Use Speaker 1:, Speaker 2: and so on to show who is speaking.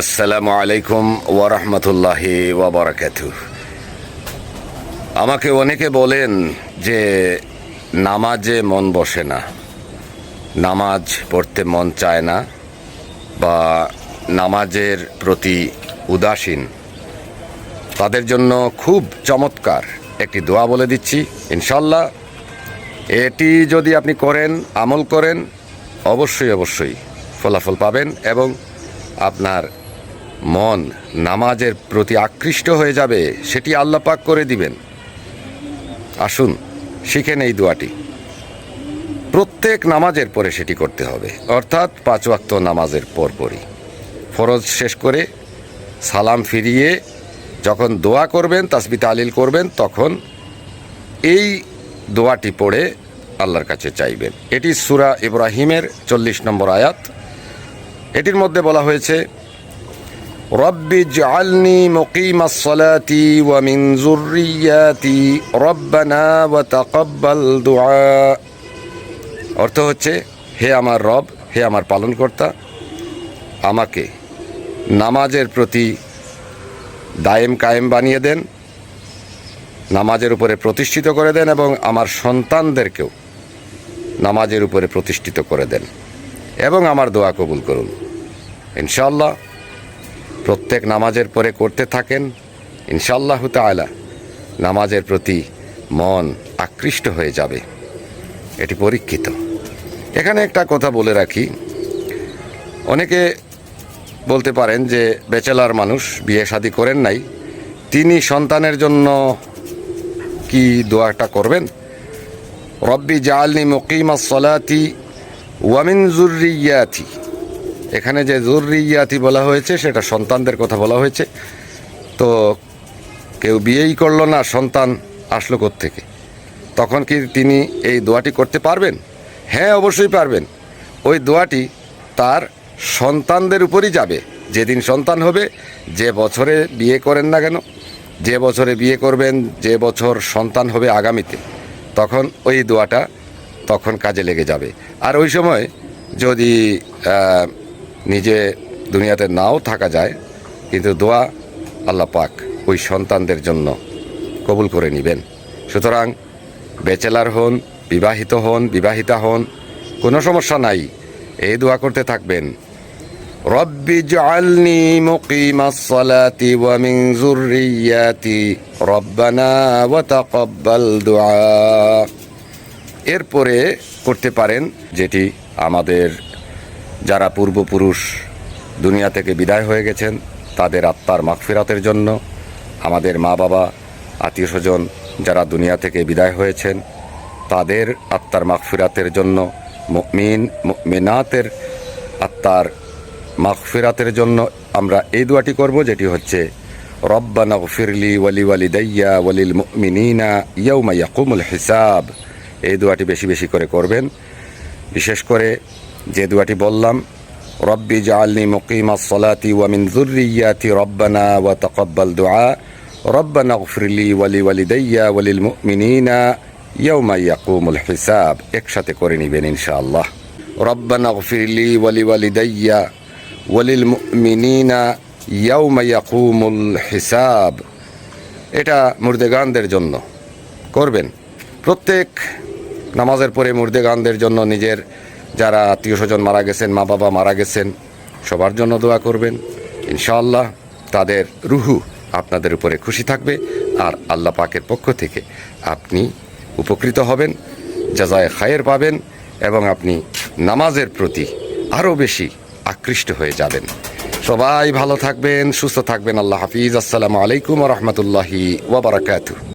Speaker 1: আসসালামু আলাইকুম ওয়ারহমতুল্লাহি ওয়াবারাকাতু আমাকে অনেকে বলেন যে নামাজে মন বসে না, নামাজ পড়তে মন চায় না বা নামাজের প্রতি উদাসীন। তাদের জন্য খুব চমৎকার একটি দোয়া বলে দিচ্ছি ইনশাল্লাহ এটি যদি আপনি করেন, আমল করেন, অবশ্যই অবশ্যই ফলাফল পাবেন এবং আপনার মন নামাজের প্রতি আকৃষ্ট হয়ে যাবে, সেটি আল্লাহ পাক করে দিবেন। আসুন শিখেন এই দোয়াটি। প্রত্যেক নামাজের পরে সেটি করতে হবে, অর্থাৎ পাঁচ ওয়াক্ত নামাজের পরপরই। ফরজ শেষ করে সালাম ফিরিয়ে যখন দোয়া করবেন, তাসবি তালিল করবেন, তখন এই দোয়াটি পড়ে আল্লাহর কাছে চাইবেন। এটি সুরা ইব্রাহিমের চল্লিশ নম্বর আয়াত। এটির মধ্যে বলা হয়েছে অর্থ হচ্ছে, হে আমার রব, হে আমার পালনকর্তা, আমাকে নামাজের প্রতি দায়েম কায়েম বানিয়ে দেন, নামাজের উপরে প্রতিষ্ঠিত করে দেন এবং আমার সন্তানদেরকেও নামাজের উপরে প্রতিষ্ঠিত করে দেন এবং আমার দোয়া কবুল করুন। ইনশাল্লাহ প্রত্যেক নামাজের পরে করতে থাকেন ইনশাল্লাহ তালা নামাজের প্রতি মন আকৃষ্ট হয়ে যাবে। এটি পরীক্ষিত। এখানে একটা কথা বলে রাখি। অনেকে বলতে পারেন যে বেচেলার মানুষ বিয়ে শাদি করেন নাই, তিনি সন্তানের জন্য কি দোয়াটা করবেন? রব্বি জালনি মুকিমা সলাতি ওয়ামিন জুরিয়াতি এখানে যে জুরিয়াতি বলা হয়েছে, সেটা সন্তানদের কথা বলা হয়েছে। তো কেউ বিয়েই করল না, সন্তান আসলো থেকে তখন কি তিনি এই দোয়াটি করতে পারবেন? হ্যাঁ অবশ্যই পারবেন। ওই দোয়াটি তার সন্তানদের উপরই যাবে। যেদিন সন্তান হবে, যে বছরে বিয়ে করেন না কেন, যে বছরে বিয়ে করবেন, যে বছর সন্তান হবে আগামীতে, তখন ওই দোয়াটা তখন কাজে লেগে যাবে। আর ওই সময় যদি নিজে দুনিয়াতে নাও থাকা যায়, কিন্তু দোয়া আল্লাহ পাক ওই সন্তানদের জন্য কবুল করে নেবেন। সুতরাং ব্যাচেলার হন, বিবাহিত হন, বিবাহিতা হন, কোনো সমস্যা নাই, এই দোয়া করতে থাকবেন। রব্বি জালনি মুকিমাস সালাতি ওয়া মিন যুররিয়াতি রব্বানা ওয়া তাকাব্বাল দুআ। এরপরে করতে পারেন যেটি আমাদের যারা পূর্বপুরুষ দুনিয়া থেকে বিদায় হয়ে গেছেন, তাদের আত্মার মাগফিরাতের জন্য আমাদের মা বাবা, আত্মীয় স্বজন যারা দুনিয়া থেকে বিদায় হয়েছেন, তাদের আত্মার মাগফিরাতের জন্য মিন মিনাতের আত্মার মাগফিরাতের জন্য আমরা এই দোয়াটি করব, যেটি হচ্ছে, রব্বানা গফিরলি ওয়ালি ওয়ালি দাইয়া ওয়ালিল মিনিনা ইয়াউমা ইয়াকুমুল হিসাব। এই দোয়াটি বেশি বেশি করে করবেন। বিশেষ করে যে দুয়াটি বললাম, রব্বি জালনি মুকিমা সলাতি ওয়া মিন যুররিয়াতি রব্বানা ওয়া তাকাব্বাল দুআ, রব্বানা গফিরলি ওয়ালি ওয়ালি দাইয়া ওয়ালিল মুমিনিনা ইয়াউমা ইয়াকুমুল হিসাব। একসাথে করে নেবেন ইনশাআল্লাহ। রব্বানা গফিরলি ওয়ালি ওয়ালি দাইয়া ওয়ালিল মুমিনিনা ইয়াউমা ইয়াকুমুল হিসাব। এটা মুর্দেগানদের জন্য করবেন। প্রত্যেক নামাজের পরে মুর্দেগানদের জন্য নিজের যারা আত্মীয় স্বজন মারা গেছেন, মা বাবা মারা গেছেন, সবার জন্য দোয়া করবেন। ইনশাআল্লাহ তাদের রুহু আপনাদের উপরে খুশি থাকবে আর আল্লাহ পাকের পক্ষ থেকে আপনি উপকৃত হবেন যাজায় খায়ের পাবেন এবং আপনি নামাজের প্রতি আরও বেশি আকৃষ্ট হয়ে যাবেন। সবাই ভালো থাকবেন, সুস্থ থাকবেন। আল্লাহ হাফিজ। আসসালামু আলাইকুম রহমতুল্লাহি ওবরাকাতু